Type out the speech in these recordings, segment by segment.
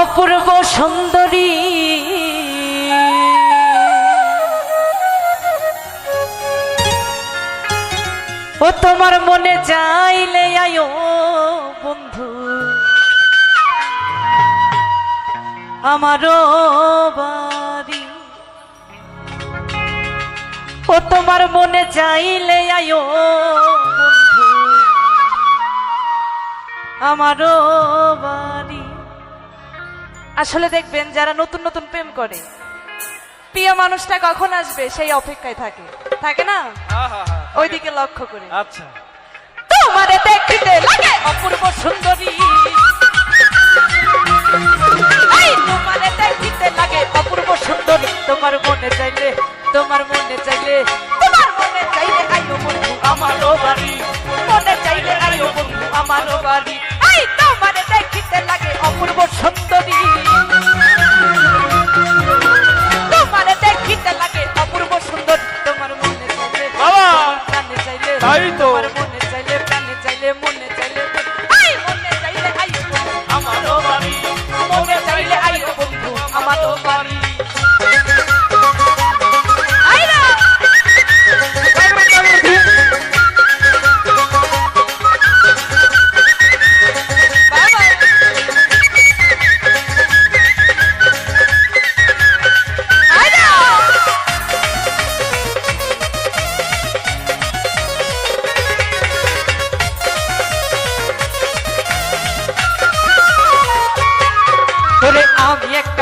অপূর্ব সুন্দরী। ও তোমার মনে যাইলে আয়ো বন্ধু। আমারও বাড়ি। ও তোমার মনে যাইলে আয়ো বন্ধু। আমারও বাড়ি। আসলে দেখবেন যারা নতুন নতুন প্রেম করে প্রিয় মানুষটা কখন আসবে সেই অপেক্ষায় থাকে। থাকে না? ওইদিকে লক্ষ্য করে। আচ্ছা। তোমারে দেখতে লাগে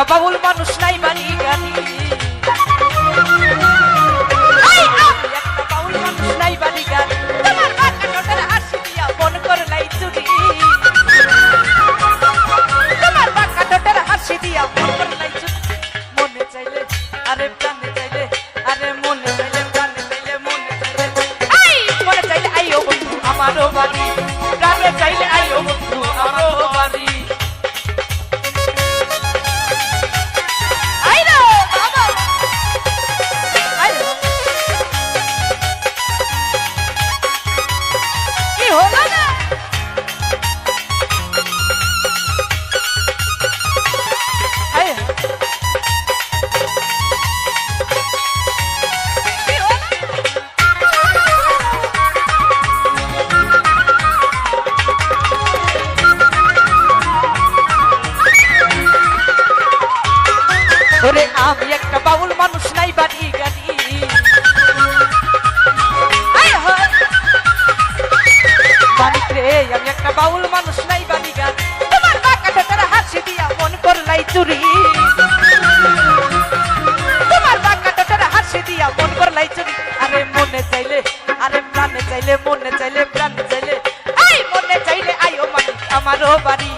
পাগল মানুষ নাই বানি গানি মানুষ নাই বাড়ি গাড়ি আমি একটা বাউল মানুষ নাই বাড়ি গান তোমার বাঁকাটা তারা হাসি দিয়া মন করলাই চুরি তোমার বাঁকাটা তারা হাসি দিয়া মন করলাই চুরি আরে মনে চাইলে আরে প্রাণে চাইলে মনে চাইলে প্রাণে চাইলে আই মনে চাইলে আইও মানি আমারও বাড়ি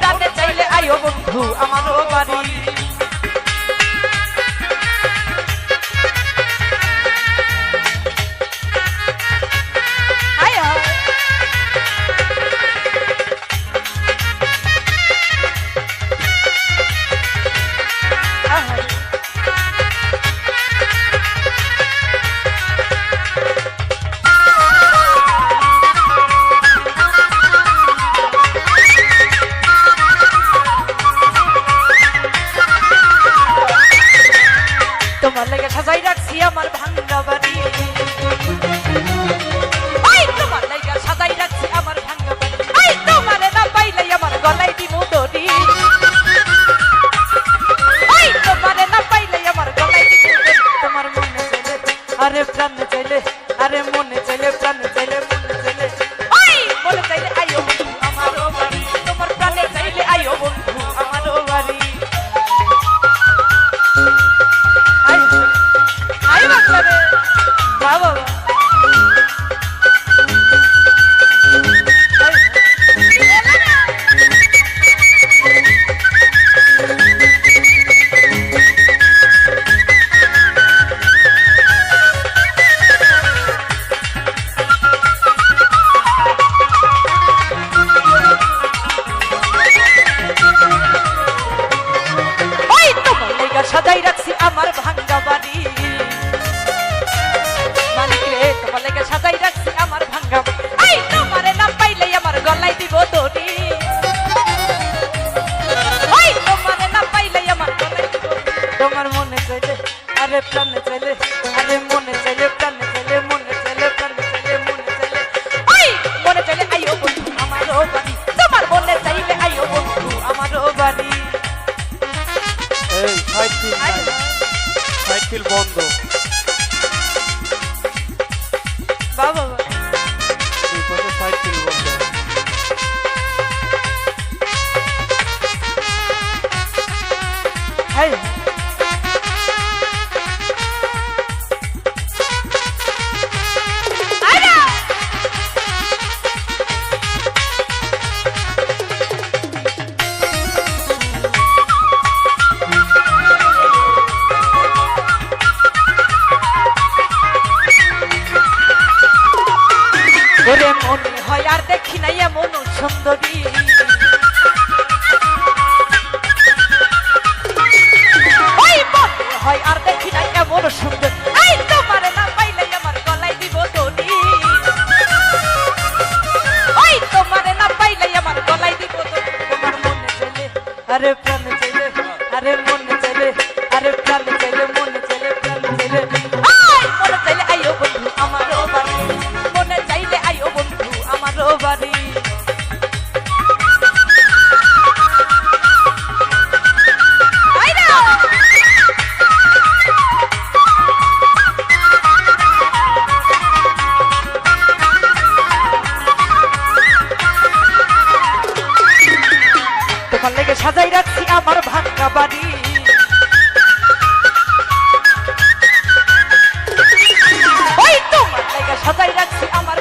প্রাণে চাইলে আইও বন্ধু আমারও বাড়ি fondo. ওরে মনে হয় আর দেখি নাই এমন সুন্দরী ওই মনে হয় আর দেখি নাই এমন সুন্দর এই তোমার না পাইলে আমার গলায় দিব দড়ি ওই তোমার না পাইলে আমার গলায় আরে প্রাণ চলে আরে মনে চলে আরে প্রাণ চলে সাজাই রাখছি আমার ভাঙ্গা বাড়ি। সাজাই রাখছি আমার